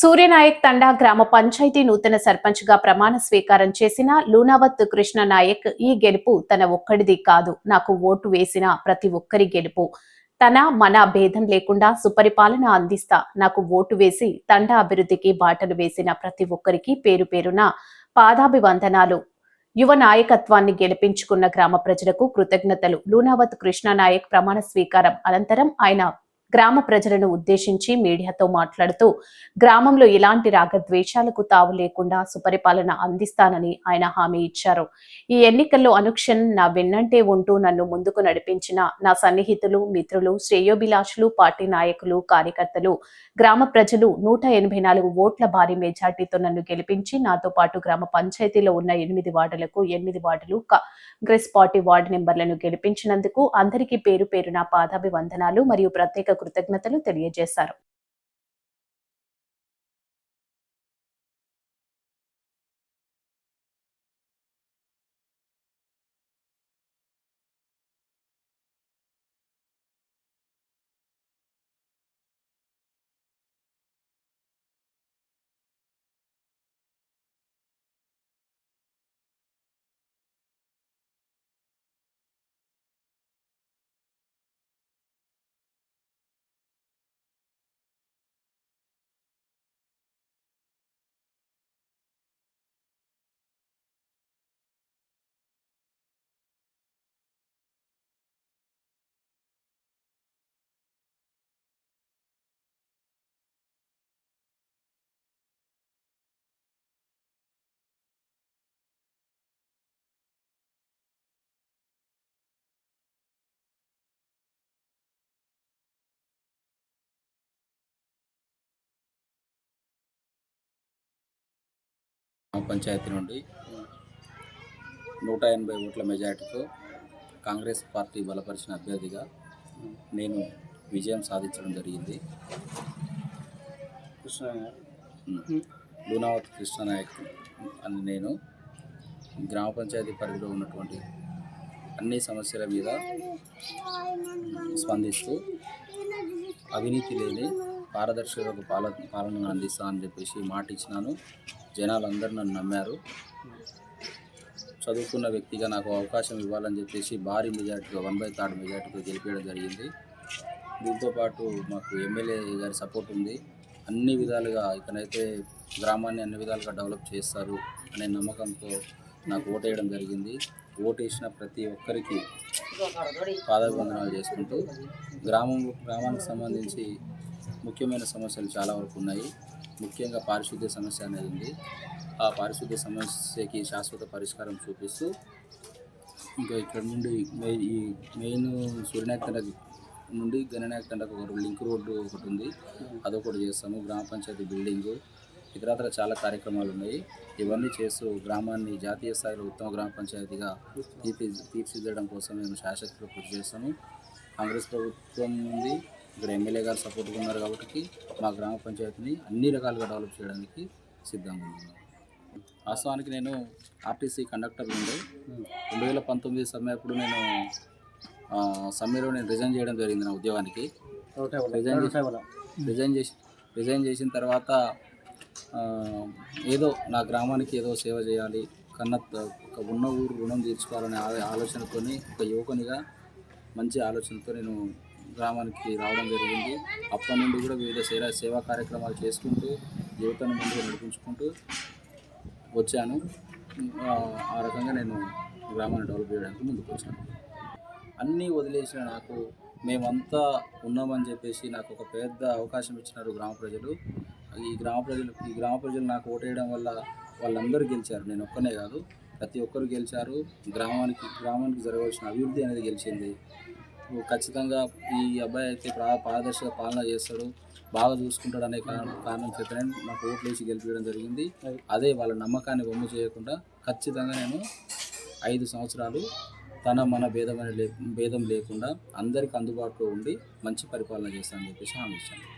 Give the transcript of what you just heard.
సూర్యనాయక్ తండా గ్రామ పంచాయతీ నూతన సర్పంచ్గా ప్రమాణ స్వీకారం చేసిన లూనావత్ కృష్ణ నాయక్ ఈ గెలుపు తన ఒక్కడిది కాదు. నాకు ఓటు వేసిన ప్రతి ఒక్కరి గెలుపు. తన మన భేదం లేకుండా సుపరిపాలన అందిస్తా. నాకు ఓటు వేసి తండా అభివృద్ధికి బాటలు వేసిన ప్రతి ఒక్కరికి పేరు పేరున పాదాభివందనాలు. యువ నాయకత్వాన్ని గెలిపించుకున్న గ్రామ ప్రజలకు కృతజ్ఞతలు. లూనావత్ కృష్ణ నాయక్ ప్రమాణ స్వీకారం అనంతరం ఆయన గ్రామ ప్రజలను ఉద్దేశించి మీడియాతో మాట్లాడుతూ గ్రామంలో ఎలాంటి రాగద్వేషాలకు తావు లేకుండా సుపరిపాలన అందిస్తానని ఆయన హామీ ఇచ్చారు. ఈ ఎన్నికల్లో అనుక్షణం నా వెన్నంటే ఉంటూ నన్ను ముందుకు నడిపించిన నా సన్నిహితులు మిత్రులు శ్రేయోభిలాషులు పార్టీ నాయకులు కార్యకర్తలు గ్రామ ప్రజలు నూట ఎనభై నాలుగు ఓట్ల భారీ మెజార్టీతో నన్ను గెలిపించి నాతో పాటు గ్రామ పంచాయతీలో ఉన్న ఎనిమిది వార్డులకు ఎనిమిది వార్డులు కాంగ్రెస్ పార్టీ వార్డు నెంబర్లను గెలిపించినందుకు అందరికీ పేరు పేరున పాదాభివందనాలు మరియు ప్రత్యేక కృతజ్ఞతలు తెలియజేశారు. పంచాయతీ నుండి నూట ఎనభై ఓట్ల మెజార్టీతో కాంగ్రెస్ పార్టీ బలపరిచిన అభ్యర్థిగా నేను విజయం సాధించడం జరిగింది. లూనావత్ కృష్ణనాయక్ అని నేను గ్రామ పంచాయతీ పరిధిలో ఉన్నటువంటి అన్ని సమస్యల మీద స్పందిస్తూ అవినీతి లేని పారదర్శక పాల పాలన అందిస్తా అని చెప్పేసి మాట ఇచ్చినాను. జనాలు అందరూ నన్ను నమ్మారు. చదువుకున్న వ్యక్తిగా నాకు అవకాశం ఇవ్వాలని చెప్పేసి భారీ మెజార్టీగా వన్ బై థర్డ్ మెజార్టీతో గెలిపేయడం జరిగింది. దీంతో పాటు మాకు ఎమ్మెల్యే గారి సపోర్ట్ ఉంది. అన్ని విధాలుగా ఇకనైతే గ్రామాన్ని అన్ని విధాలుగా డెవలప్ చేస్తారు అనే నమ్మకంతో నాకు ఓటేయడం జరిగింది. ఓటేసిన ప్రతి ఒక్కరికి పాదాభివందనాలు చేసుకుంటూ గ్రామం గ్రామానికి సంబంధించి ముఖ్యమైన సమస్యలు చాలా వరకు ఉన్నాయి. ముఖ్యంగా పారిశుద్ధ్య సమస్య అనేది ఉంది. ఆ పారిశుద్ధ్య సమస్యకి శాశ్వత పరిష్కారం చూపిస్తూ ఇంకా ఇక్కడ నుండి ఈ మెయిన్ సూర్యనాయక్ తండ నుండి గణనాయక్ తండకు ఒక లింక్ రోడ్డు ఒకటి ఉంది. అదొకటి చేస్తాము. గ్రామ పంచాయతీ బిల్డింగు ఇతరత్ర చాలా కార్యక్రమాలు ఉన్నాయి. ఇవన్నీ చేస్తూ గ్రామాన్ని జాతీయ స్థాయిలో ఉత్తమ గ్రామ పంచాయతీగా తీర్చి తీర్చిదిద్దడం కోసం మేము శాశ్వత కృషి చేస్తాము. కాంగ్రెస్ ప్రభుత్వం ఉంది. ఇక్కడ ఎమ్మెల్యే గారు సపోర్ట్గా ఉన్నారు కాబట్టి మా గ్రామ పంచాయతీని అన్ని రకాలుగా డెవలప్ చేయడానికి సిద్ధంగా ఉన్నాము వాస్తవానికి నేను ఆర్టీసీ కండక్టర్ ఉండే రెండు వేల పంతొమ్మిది సమయప్పుడు నేను సమ్మెలో నేను రిజైన్ చేయడం జరిగింది నా ఉద్యోగానికి. రిజైన్ చేసి రిజైన్ చేసి రిజైన్ చేసిన తర్వాత ఏదో నా గ్రామానికి ఏదో సేవ చేయాలి కన్న ఒక ఉన్న ఊరు రుణం తీర్చుకోవాలనే ఆలోచనతోని ఒక యువకునిగా మంచి ఆలోచనతో నేను గ్రామానికి రావడం జరిగింది. అప్పటి నుండి కూడా వివిధ సేవా సేవా కార్యక్రమాలు చేసుకుంటూ యువతను ముందుకు నడిపించుకుంటూ వచ్చాను. ఆ, ఆ రకంగా నేను గ్రామాన్ని డెవలప్ చేయడానికి ముందుకు వచ్చాను. అన్నీ వదిలేసిన నాకు మేమంతా ఉన్నామని చెప్పేసి నాకు ఒక పెద్ద అవకాశం ఇచ్చినారు గ్రామ ప్రజలు. ఈ గ్రామ ప్రజలు ఈ గ్రామ ప్రజలు నాకు ఓటేయడం వల్ల వాళ్ళందరూ గెలిచారు. నేను ఒక్కనే కాదు ప్రతి ఒక్కరు గెలిచారు. గ్రామానికి గ్రామానికి జరగవలసిన అభివృద్ధి అనేది గెలిచింది. ఖచ్చితంగా ఈ అబ్బాయి అయితే ప్రా పారదర్శక పాలన చేస్తాడు. బాగా చూసుకుంటాడు అనే కారణం కారణం చేతనే నాకు ఓట్లు వేసి గెలిపించడం జరిగింది. అదే. వాళ్ళ నమ్మకాన్ని బొమ్మ చేయకుండా ఖచ్చితంగా నేను ఐదు సంవత్సరాలు తన మన భేదం అనే లే భేదం లేకుండా అందరికీ అందుబాటులో ఉండి మంచి పరిపాలన చేస్తానని చెప్పేసి హామీ ఇచ్చాను.